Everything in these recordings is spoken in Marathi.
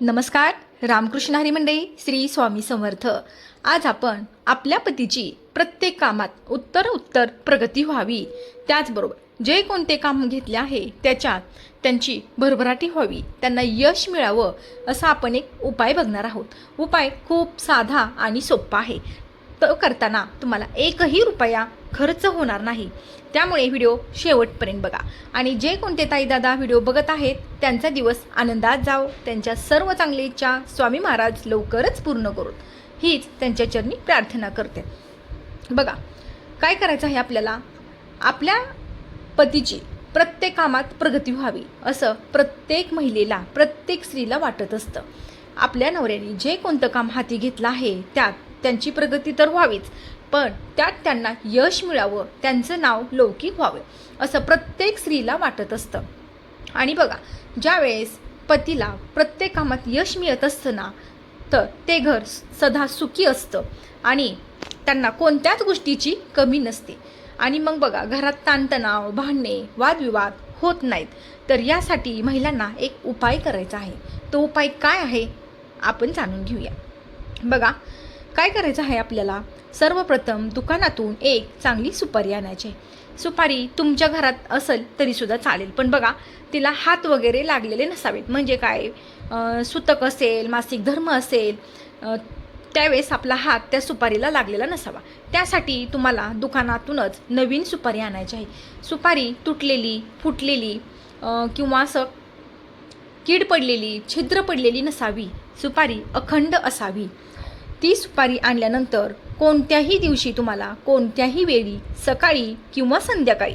नमस्कार रामकृष्ण हरी मंडई श्री स्वामी समर्थ. आज आपण आपल्या पतीची प्रत्येक कामात उत्तर उत्तर प्रगती व्हावी. त्याचबरोबर जे कोणते काम घेतले आहे त्याच्यात त्यांची भरभराटी व्हावी त्यांना यश मिळावं असा आपण एक उपाय बघणार आहोत. उपाय खूप साधा आणि सोपा आहे. तो करताना तुम्हाला एकही रुपया खर्च होणार नाही. त्यामुळे व्हिडिओ शेवटपर्यंत बघा. आणि जे कोणते ताईदादा व्हिडिओ बघत आहेत त्यांचा दिवस आनंदात जाओ त्यांच्या सर्व चांगली इच्छा स्वामी महाराज लवकरच पूर्ण करून हीच त्यांच्या चरणी प्रार्थना करते. बघा काय करायचं आहे आपल्याला? आपल्या पतीची प्रत्येक कामात प्रगती व्हावी असं प्रत्येक महिलेला प्रत्येक स्त्रीला वाटत असतं. आपल्या नवऱ्याने जे कोणतं काम हाती घेतलं आहे त्यात त्यांची प्रगती तर व्हावीच. पण त्यात त्यांना यश मिळावं त्यांचं नाव लौकिक व्हावं असं प्रत्येक स्त्रीला वाटत असतं. आणि बघा ज्यावेळेस पतीला प्रत्येक कामात यश मिळत असतं ना तर ते घर सदा सुखी असतं आणि त्यांना कोणत्याच गोष्टीची कमी नसते. आणि मग बघा घरात ताणतणाव भांडणे वादविवाद होत नाहीत. तर यासाठी महिलांना एक उपाय करायचा आहे. तो उपाय काय आहे? आपण जाणून घेऊया. बघा काय करायचं आहे आपल्याला? सर्वप्रथम दुकानातून एक चांगली सुपारी आणायची. आहे. सुपारी तुमच्या घरात असेल तरीसुद्धा चालेल. पण बघा तिला हात वगैरे लागलेले नसावेत. म्हणजे काय? सुतक असेल मासिक धर्म असेल त्यावेळेस आपला हात त्या सुपारीला लागलेला नसावा. त्यासाठी तुम्हाला दुकानातूनच नवीन सुपारी आणायची आहे. सुपारी तुटलेली फुटलेली किंवा असं कीड पडलेली छिद्र पडलेली नसावी. सुपारी अखंड असावी. ती सुपारी आणल्यानंतर कोणत्याही दिवशी तुम्हाला कोणत्याही वेळी सकाळी किंवा संध्याकाळी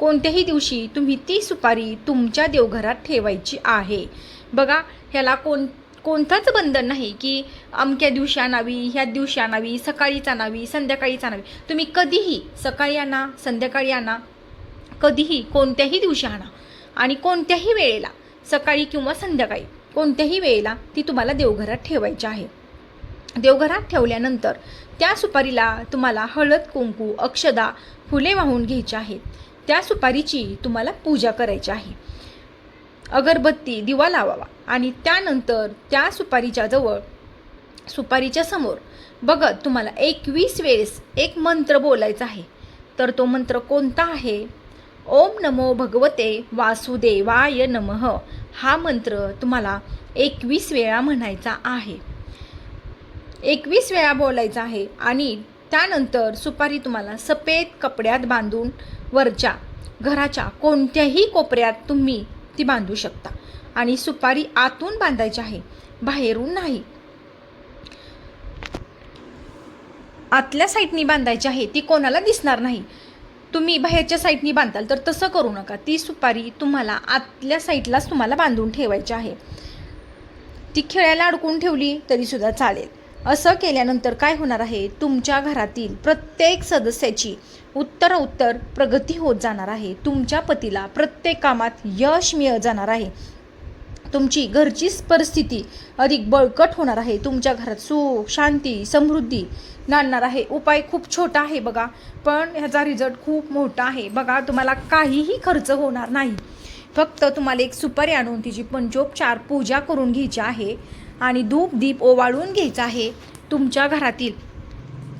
कोणत्याही दिवशी तुम्ही ती सुपारी तुमच्या देवघरात ठेवायची आहे. बघा ह्याला कोण कोणताच बंधन नाही की अमक्या दिवशी आणावी ह्या दिवशी आणावी सकाळीच आणावी संध्याकाळीच आणावी. तुम्ही कधीही सकाळी आणा संध्याकाळी आणा कधीही कोणत्याही दिवशी आणा. आणि कोणत्याही वेळेला सकाळी किंवा संध्याकाळी कोणत्याही वेळेला ती तुम्हाला देवघरात ठेवायची आहे. देवघरात ठेवल्यानंतर त्या सुपारीला तुम्हाला हळद कुंकू अक्षदा फुले वाहून घ्यायची आहेत. त्या सुपारीची तुम्हाला पूजा करायची आहे. अगरबत्ती दिवा लावावा आणि त्यानंतर त्या सुपारीच्या जवळ सुपारीच्या समोर बघत तुम्हाला एकवीस वेळेस एक मंत्र बोलायचा आहे. तर तो मंत्र कोणता आहे? ओम नमो भगवते वासुदेवाय नमः. हा मंत्र तुम्हाला एकवीस वेळा म्हणायचा आहे. एकवीस वेळा बोलायचं आहे आणि त्यानंतर सुपारी तुम्हाला सफेद कपड्यात बांधून वरच्या घराच्या कोणत्याही कोपऱ्यात तुम्ही ती बांधू शकता. आणि सुपारी आतून बांधायची आहे बाहेरून नाही. आतल्या साईडनी बांधायची आहे ती कोणाला दिसणार नाही. तुम्ही बाहेरच्या साईडनी बांधाल तर तसं करू नका. ती सुपारी तुम्हाला आतल्या साईडलाच तुम्हाला बांधून ठेवायची आहे. ती खेळायला अडकून ठेवली तरीसुद्धा चालेल. असं केल्यानंतर काय होणार आहे? तुमच्या घरातील प्रत्येक सदस्याची उत्तर उत्तर प्रगती होत जाणार आहे. तुमच्या पतीला प्रत्येक कामात यश मिळत जाणार आहे. तुमची घरची परिस्थिती अधिक बळकट होणार आहे. तुमच्या घरात सुख शांती समृद्धी नाणणार आहे. उपाय खूप छोटा आहे बघा पण ह्याचा रिझल्ट खूप मोठा आहे. बघा तुम्हाला काहीही खर्च होणार नाही. फक्त तुम्हाला एक सुपारी आणून तिची पंचोपचार पूजा करून घ्यायची आहे. आणि धूप दीप ओवाळून घ्यायचा आहे तुमच्या घरातील.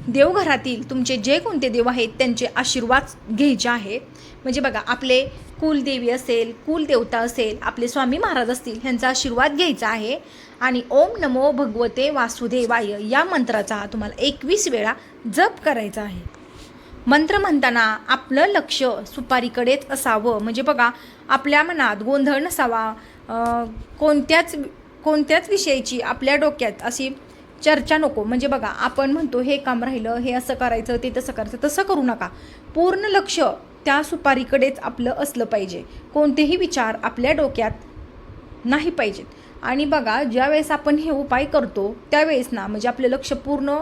देवघरातील तुमचे जे कोणते देव आहेत त्यांचे आशीर्वाद घ्यायचे आहेत म्हणजे बघा आपले कुलदेवी असेल कुलदेवता असेल आपले स्वामी महाराज असतील ह्यांचा आशीर्वाद घ्यायचा आहे. आणि ओम नमो भगवते वासुदेवाय या मंत्राचा तुम्हाला एकवीस वेळा जप करायचा आहे. मंत्र म्हणताना आपलं लक्ष सुपारीकडेच असावं. म्हणजे बघा आपल्या मनात गोंधळ नसावा. कोणत्याच कोणत्याच विषयाची आपल्या डोक्यात अशी चर्चा नको. म्हणजे बघा आपण म्हणतो हे काम राहिलं हे असं करायचं ते तसं करायचं तसं करू नका. पूर्ण लक्ष त्या सुपारीकडेच आपलं असलं पाहिजे. कोणतेही विचार आपल्या डोक्यात नाही पाहिजेत. आणि बघा ज्यावेळेस आपण हे उपाय करतो त्यावेळेस ना म्हणजे आपलं लक्ष पूर्ण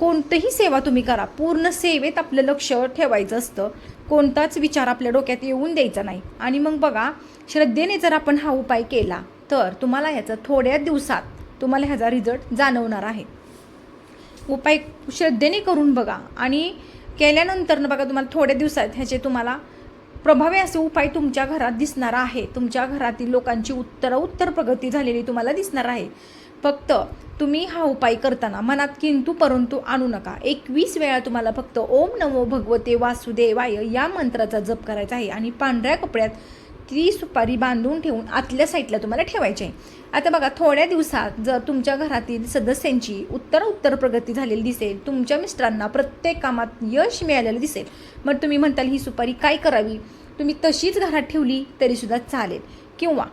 कोणतंही सेवा तुम्ही करा पूर्ण सेवेत आपलं लक्ष ठेवायचं असतं. कोणताच विचार आपल्या डोक्यात येऊन द्यायचा नाही. आणि मग बघा श्रद्धेने जर आपण हा उपाय केला तर तुम्हाला ह्याचा थोड्या दिवसात तुम्हाला ह्याचा रिझल्ट जाणवणार आहे. उपाय श्रद्धेने करून बघा आणि केल्यानंतरनं बघा तुम्हाला थोड्या दिवसात ह्याचे तुम्हाला प्रभावी असे उपाय तुमच्या घरात दिसणार आहे. तुमच्या घरातील लोकांची उत्तर उत्तर प्रगती झालेली तुम्हाला दिसणार आहे. फक्त तुम्ही हा उपाय करताना मनात किंतु परंतु आणू नका. एकवीस वेळा तुम्हाला फक्त ओम नमो भगवते वासुदेवाय या मंत्राचा जप करायचा आहे आणि पांढऱ्या कपड्यात ती सुपारी बांधून ठेवून आतल्या साईडला तुम्हाला ठेवायची. आहे आता बघा थोड्या दिवसात जर तुमच्या घरातील सदस्यांची उत्तर उत्तर प्रगती झालेली दिसेल तुमच्या मिस्टरांना प्रत्येक कामात यश मिळालेलं दिसेल. मग तुम्ही म्हणताल ही सुपारी काय करावी? तुम्ही तशीच घरात ठेवली तरीसुद्धा चालेल. किंवा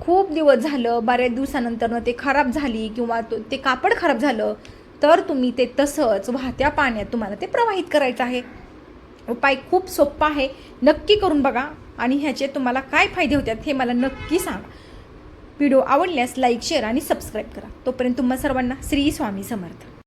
खूप दिवस झालं बऱ्याच दिवसानंतरनं ते खराब झाली किंवा ते कापड खराब झालं तर तुम्ही ते तसंच वाहत्या पाण्यात तुम्हाला ते प्रवाहित करायचं आहे. उपाय खूप सोपा आहे. नक्की करून बघा. आणि ह्याचे तुम्हाला काय फायदे होतात हे मला नक्की सांगा. व्हिडिओ आवडल्यास लाईक शेअर आणि सबस्क्राईब करा. तोपर्यंत तुम्हा सर्वांना श्री स्वामी समर्थ.